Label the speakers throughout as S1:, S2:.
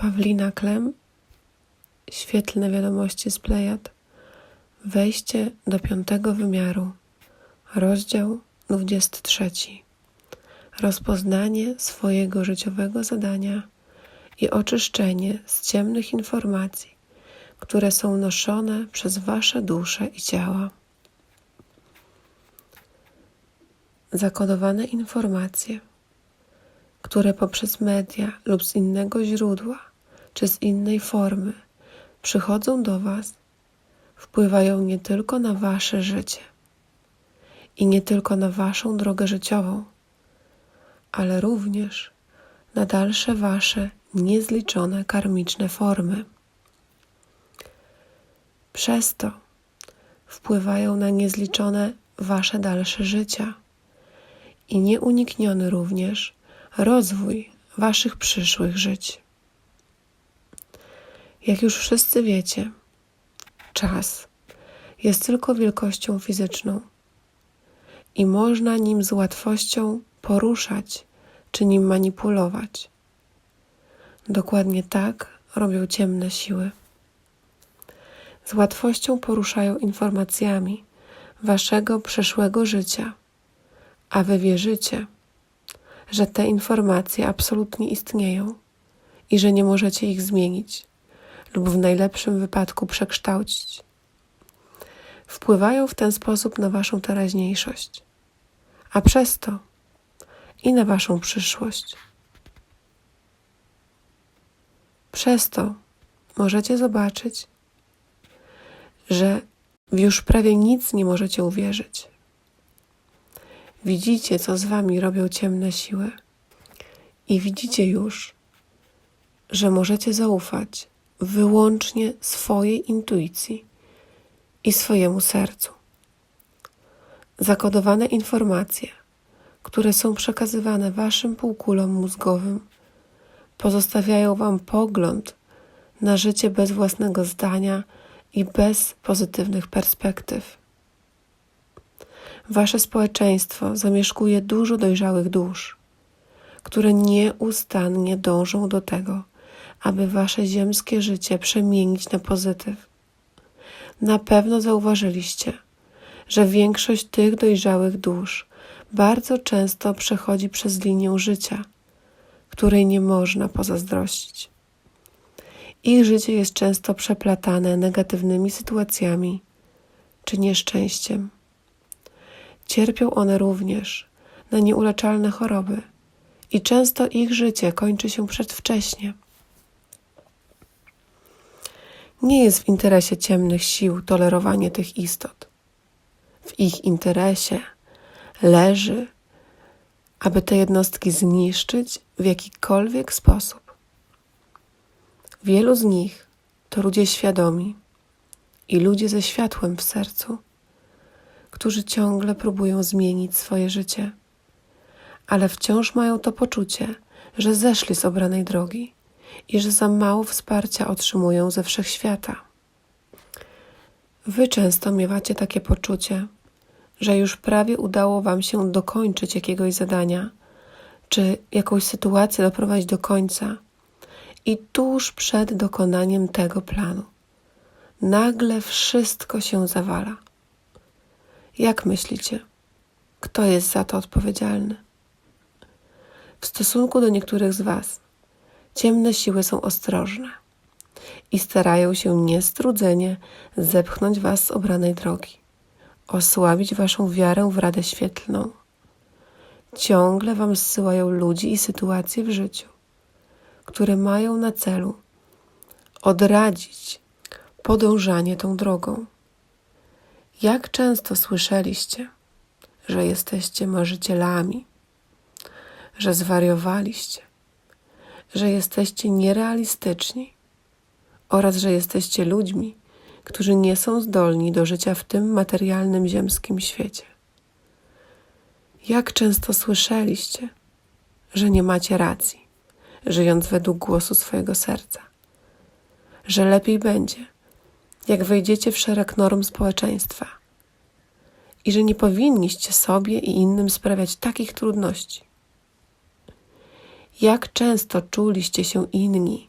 S1: Pawlina Klem, świetlne wiadomości z Plejad, wejście do piątego wymiaru, rozdział 23. Rozpoznanie swojego życiowego zadania i oczyszczenie z ciemnych informacji, które są noszone przez Wasze dusze i ciała. Zakodowane informacje, które poprzez media lub z innego źródła czy z innej formy przychodzą do Was, wpływają nie tylko na Wasze życie i nie tylko na Waszą drogę życiową, ale również na dalsze Wasze niezliczone karmiczne formy. Przez to wpływają na niezliczone Wasze dalsze życia i nieunikniony również rozwój Waszych przyszłych żyć. Jak już wszyscy wiecie, czas jest tylko wielkością fizyczną i można nim z łatwością poruszać czy nim manipulować. Dokładnie tak robią ciemne siły. Z łatwością poruszają informacjami waszego przeszłego życia, a wy wierzycie, że te informacje absolutnie istnieją i że nie możecie ich zmienić lub w najlepszym wypadku przekształcić. Wpływają w ten sposób na waszą teraźniejszość, a przez to i na waszą przyszłość. Przez to możecie zobaczyć, że w już prawie nic nie możecie uwierzyć. Widzicie, co z wami robią ciemne siły, i widzicie już, że możecie zaufać wyłącznie swojej intuicji i swojemu sercu. Zakodowane informacje, które są przekazywane waszym półkulom mózgowym, pozostawiają wam pogląd na życie bez własnego zdania i bez pozytywnych perspektyw. Wasze społeczeństwo zamieszkuje dużo dojrzałych dusz, które nieustannie dążą do tego, aby wasze ziemskie życie przemienić na pozytyw. Na pewno zauważyliście, że większość tych dojrzałych dusz bardzo często przechodzi przez linię życia, której nie można pozazdrościć. Ich życie jest często przeplatane negatywnymi sytuacjami czy nieszczęściem. Cierpią one również na nieuleczalne choroby i często ich życie kończy się przedwcześnie. Nie jest w interesie ciemnych sił tolerowanie tych istot. W ich interesie leży, aby te jednostki zniszczyć w jakikolwiek sposób. Wielu z nich to ludzie świadomi i ludzie ze światłem w sercu, którzy ciągle próbują zmienić swoje życie, ale wciąż mają to poczucie, że zeszli z obranej drogi i że za mało wsparcia otrzymują ze wszechświata. Wy często miewacie takie poczucie, że już prawie udało Wam się dokończyć jakiegoś zadania, czy jakąś sytuację doprowadzić do końca, i tuż przed dokonaniem tego planu nagle wszystko się zawala. Jak myślicie, kto jest za to odpowiedzialny? W stosunku do niektórych z Was, ciemne siły są ostrożne i starają się niestrudzenie zepchnąć Was z obranej drogi, osłabić Waszą wiarę w radę świetlną. Ciągle Wam zsyłają ludzi i sytuacje w życiu, które mają na celu odradzić podążanie tą drogą. Jak często słyszeliście, że jesteście marzycielami, że zwariowaliście, że jesteście nierealistyczni oraz że jesteście ludźmi, którzy nie są zdolni do życia w tym materialnym ziemskim świecie. Jak często słyszeliście, że nie macie racji, żyjąc według głosu swojego serca, że lepiej będzie, jak wejdziecie w szereg norm społeczeństwa i że nie powinniście sobie i innym sprawiać takich trudności. Jak często czuliście się inni,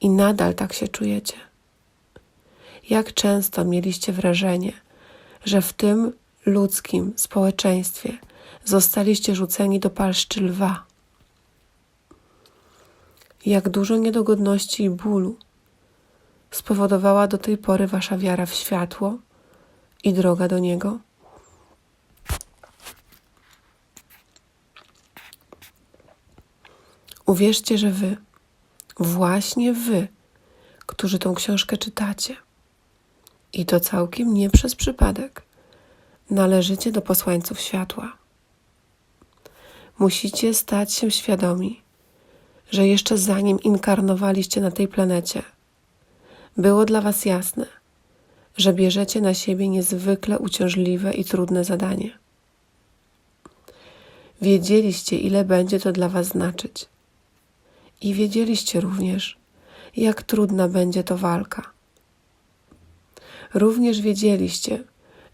S1: i nadal tak się czujecie? Jak często mieliście wrażenie, że w tym ludzkim społeczeństwie zostaliście rzuceni do palszczy lwa? Jak dużo niedogodności i bólu spowodowała do tej pory wasza wiara w światło i droga do niego? Uwierzcie, że wy, właśnie wy, którzy tą książkę czytacie, i to całkiem nie przez przypadek, należycie do posłańców światła. Musicie stać się świadomi, że jeszcze zanim inkarnowaliście na tej planecie, było dla Was jasne, że bierzecie na siebie niezwykle uciążliwe i trudne zadanie. Wiedzieliście, ile będzie to dla Was znaczyć. I wiedzieliście również, jak trudna będzie to walka. Również wiedzieliście,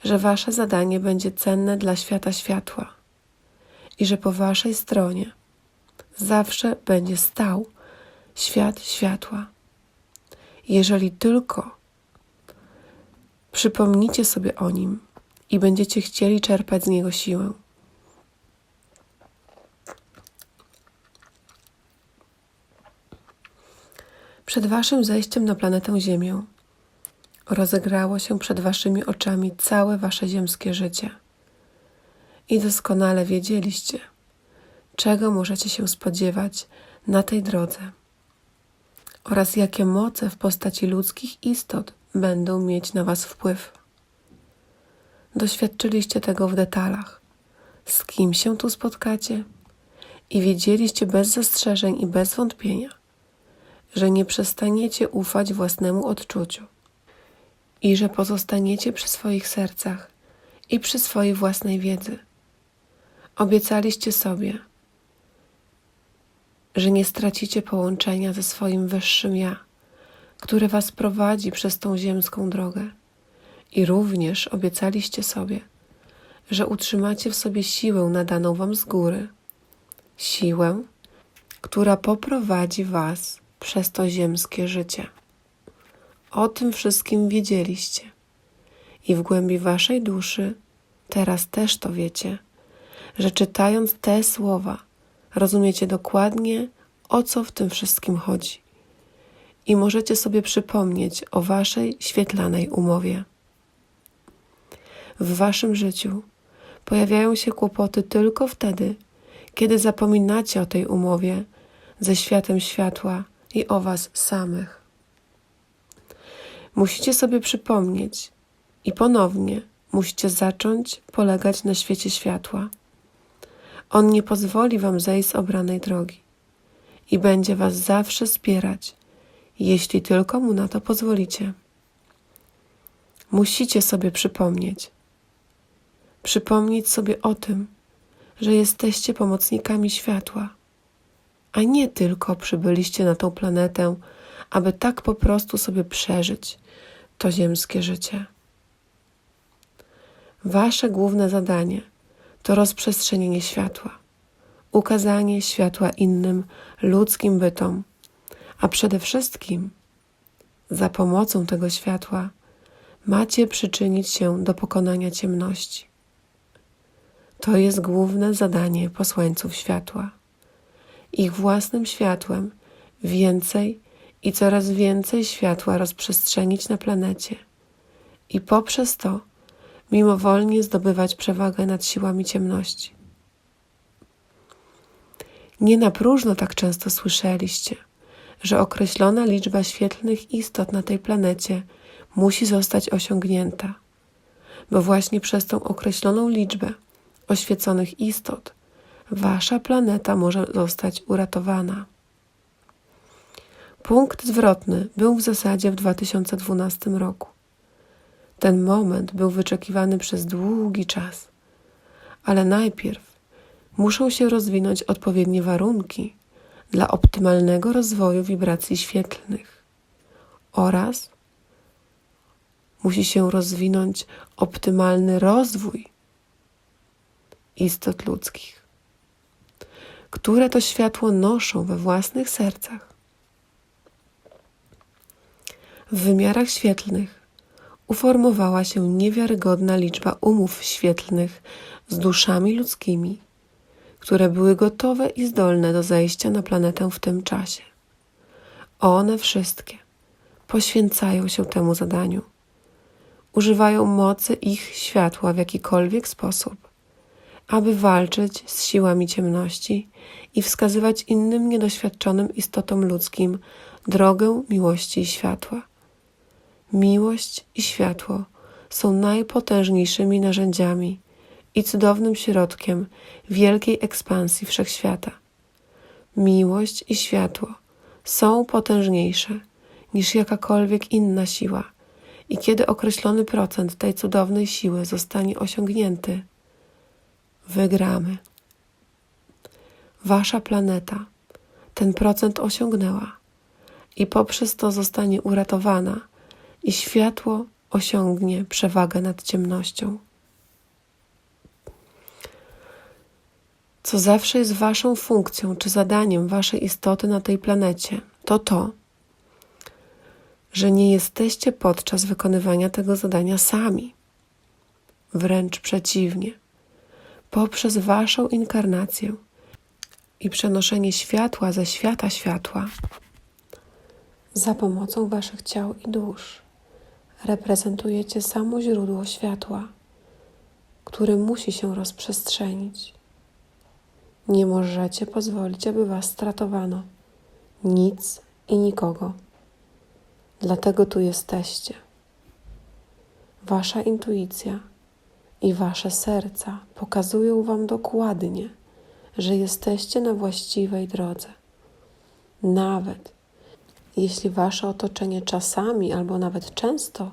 S1: że Wasze zadanie będzie cenne dla świata światła i że po Waszej stronie zawsze będzie stał świat światła. Jeżeli tylko przypomnicie sobie o nim i będziecie chcieli czerpać z niego siłę. Przed Waszym zejściem na planetę Ziemię rozegrało się przed Waszymi oczami całe Wasze ziemskie życie. I doskonale wiedzieliście, czego możecie się spodziewać na tej drodze oraz jakie moce w postaci ludzkich istot będą mieć na Was wpływ. Doświadczyliście tego w detalach, z kim się tu spotkacie i wiedzieliście bez zastrzeżeń i bez wątpienia, że nie przestaniecie ufać własnemu odczuciu i że pozostaniecie przy swoich sercach i przy swojej własnej wiedzy. Obiecaliście sobie, że nie stracicie połączenia ze swoim wyższym ja, które was prowadzi przez tą ziemską drogę. I również obiecaliście sobie, że utrzymacie w sobie siłę nadaną wam z góry, siłę, która poprowadzi was przez to ziemskie życie. O tym wszystkim wiedzieliście i w głębi waszej duszy teraz też to wiecie, że czytając te słowa, rozumiecie dokładnie, o co w tym wszystkim chodzi. I możecie sobie przypomnieć o waszej świetlanej umowie. W waszym życiu pojawiają się kłopoty tylko wtedy, kiedy zapominacie o tej umowie ze światem światła i o was samych. Musicie sobie przypomnieć i ponownie musicie zacząć polegać na świecie światła on nie pozwoli wam zejść z obranej drogi i będzie was zawsze wspierać, jeśli tylko mu na to pozwolicie. Musicie sobie przypomnieć, przypomnieć sobie o tym, że jesteście pomocnikami światła, a nie tylko przybyliście na tą planetę, aby tak po prostu sobie przeżyć to ziemskie życie. Wasze główne zadanie – to rozprzestrzenienie światła, ukazanie światła innym ludzkim bytom, a przede wszystkim za pomocą tego światła macie przyczynić się do pokonania ciemności. To jest główne zadanie posłańców światła. Ich własnym światłem więcej i coraz więcej światła rozprzestrzenić na planecie i poprzez to mimowolnie zdobywać przewagę nad siłami ciemności. Nie na próżno tak często słyszeliście, że określona liczba świetlnych istot na tej planecie musi zostać osiągnięta, bo właśnie przez tą określoną liczbę oświeconych istot wasza planeta może zostać uratowana. Punkt zwrotny był w zasadzie w 2012 roku. Ten moment był wyczekiwany przez długi czas, ale najpierw muszą się rozwinąć odpowiednie warunki dla optymalnego rozwoju wibracji świetlnych oraz musi się rozwinąć optymalny rozwój istot ludzkich, które to światło noszą we własnych sercach. W wymiarach świetlnych uformowała się niewiarygodna liczba umów świetlnych z duszami ludzkimi, które były gotowe i zdolne do zejścia na planetę w tym czasie. One wszystkie poświęcają się temu zadaniu. Używają mocy ich światła w jakikolwiek sposób, aby walczyć z siłami ciemności i wskazywać innym niedoświadczonym istotom ludzkim drogę miłości i światła. Miłość i światło są najpotężniejszymi narzędziami i cudownym środkiem wielkiej ekspansji wszechświata. Miłość i światło są potężniejsze niż jakakolwiek inna siła, i kiedy określony procent tej cudownej siły zostanie osiągnięty, wygramy. Wasza planeta ten procent osiągnęła i poprzez to zostanie uratowana, i światło osiągnie przewagę nad ciemnością. Co zawsze jest Waszą funkcją czy zadaniem Waszej istoty na tej planecie, to to, że nie jesteście podczas wykonywania tego zadania sami. Wręcz przeciwnie, poprzez Waszą inkarnację i przenoszenie światła ze świata światła, za pomocą Waszych ciał i dusz, reprezentujecie samo źródło światła, które musi się rozprzestrzenić. Nie możecie pozwolić, aby Was stratowano. Nic i nikogo. Dlatego tu jesteście. Wasza intuicja i Wasze serca pokazują Wam dokładnie, że jesteście na właściwej drodze. Nawet jeśli Wasze otoczenie czasami albo nawet często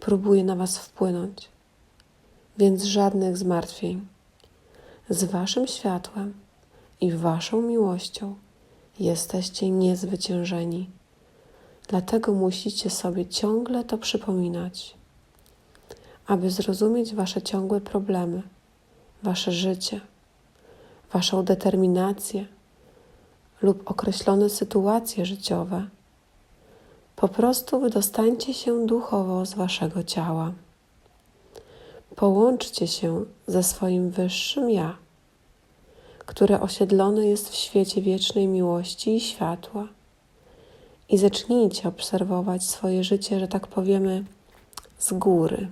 S1: próbuje na Was wpłynąć. Więc żadnych zmartwień. Z Waszym światłem i Waszą miłością jesteście niezwyciężeni. Dlatego musicie sobie ciągle to przypominać, aby zrozumieć Wasze ciągłe problemy, Wasze życie, Waszą determinację lub określone sytuacje życiowe. Po prostu wydostańcie się duchowo z Waszego ciała. Połączcie się ze swoim wyższym Ja, które osiedlone jest w świecie wiecznej miłości i światła i zacznijcie obserwować swoje życie, że tak powiemy, z góry.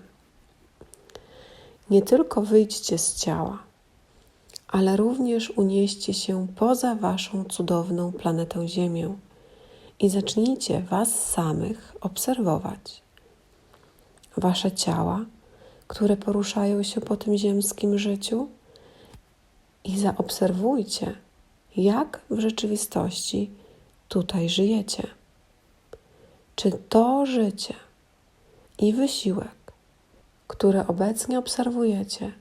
S1: Nie tylko wyjdźcie z ciała, ale również unieście się poza Waszą cudowną planetę Ziemię i zacznijcie Was samych obserwować. Wasze ciała, które poruszają się po tym ziemskim życiu, i zaobserwujcie, jak w rzeczywistości tutaj żyjecie. Czy to życie i wysiłek, które obecnie obserwujecie,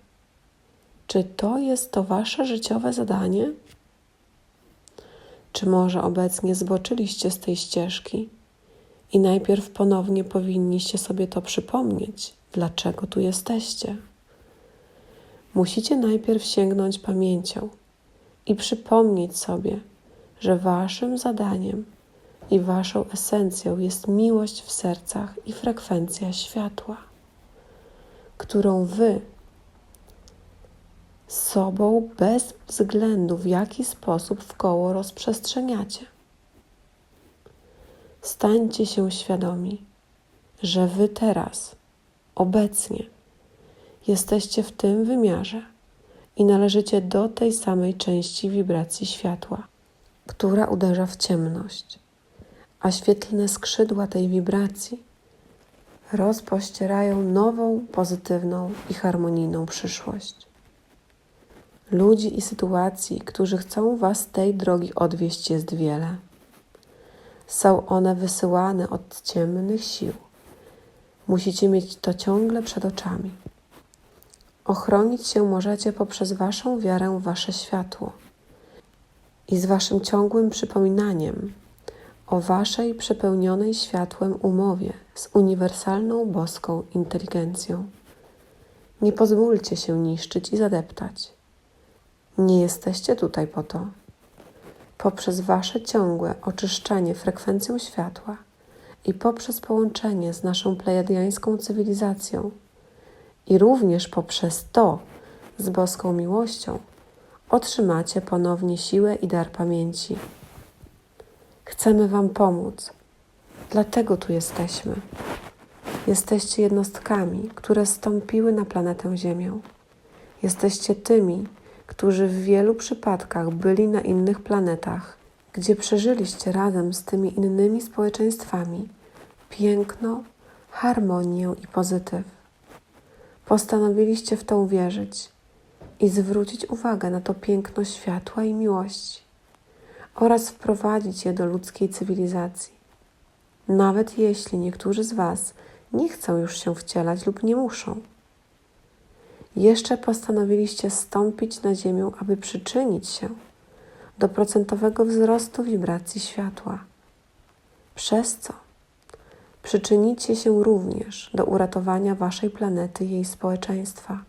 S1: czy to jest to wasze życiowe zadanie? Czy może obecnie zboczyliście z tej ścieżki i najpierw ponownie powinniście sobie to przypomnieć, dlaczego tu jesteście? Musicie najpierw sięgnąć pamięcią i przypomnieć sobie, że waszym zadaniem i waszą esencją jest miłość w sercach i frekwencja światła, którą wy sobą bez względu w jaki sposób w koło rozprzestrzeniacie. Stańcie się świadomi, że wy teraz, obecnie, jesteście w tym wymiarze i należycie do tej samej części wibracji światła, która uderza w ciemność, a świetlne skrzydła tej wibracji rozpościerają nową, pozytywną i harmonijną przyszłość. Ludzi i sytuacji, którzy chcą Was tej drogi odwieść, jest wiele. Są one wysyłane od ciemnych sił. Musicie mieć to ciągle przed oczami. Ochronić się możecie poprzez Waszą wiarę w Wasze światło i z Waszym ciągłym przypominaniem o Waszej przepełnionej światłem umowie z uniwersalną boską inteligencją. Nie pozwólcie się niszczyć i zadeptać. Nie jesteście tutaj po to. Poprzez Wasze ciągłe oczyszczanie frekwencją światła i poprzez połączenie z naszą plejadiańską cywilizacją i również poprzez to z boską miłością otrzymacie ponownie siłę i dar pamięci. Chcemy Wam pomóc, dlatego tu jesteśmy. Jesteście jednostkami, które stąpiły na planetę Ziemię. Jesteście tymi, którzy w wielu przypadkach byli na innych planetach, gdzie przeżyliście razem z tymi innymi społeczeństwami piękno, harmonię i pozytyw. Postanowiliście w to uwierzyć i zwrócić uwagę na to piękno światła i miłości oraz wprowadzić je do ludzkiej cywilizacji. Nawet jeśli niektórzy z Was nie chcą już się wcielać lub nie muszą. Jeszcze postanowiliście stąpić na Ziemię, aby przyczynić się do procentowego wzrostu wibracji światła, przez co przyczynicie się również do uratowania Waszej planety i jej społeczeństwa.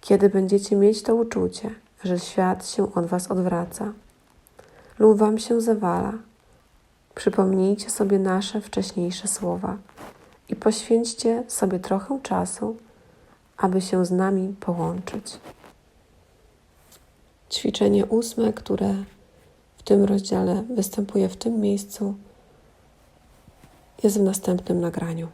S1: Kiedy będziecie mieć to uczucie, że świat się od Was odwraca lub Wam się zawala, przypomnijcie sobie nasze wcześniejsze słowa i poświęćcie sobie trochę czasu, aby się z nami połączyć. Ćwiczenie ósme, które w tym rozdziale występuje w tym miejscu, jest w następnym nagraniu.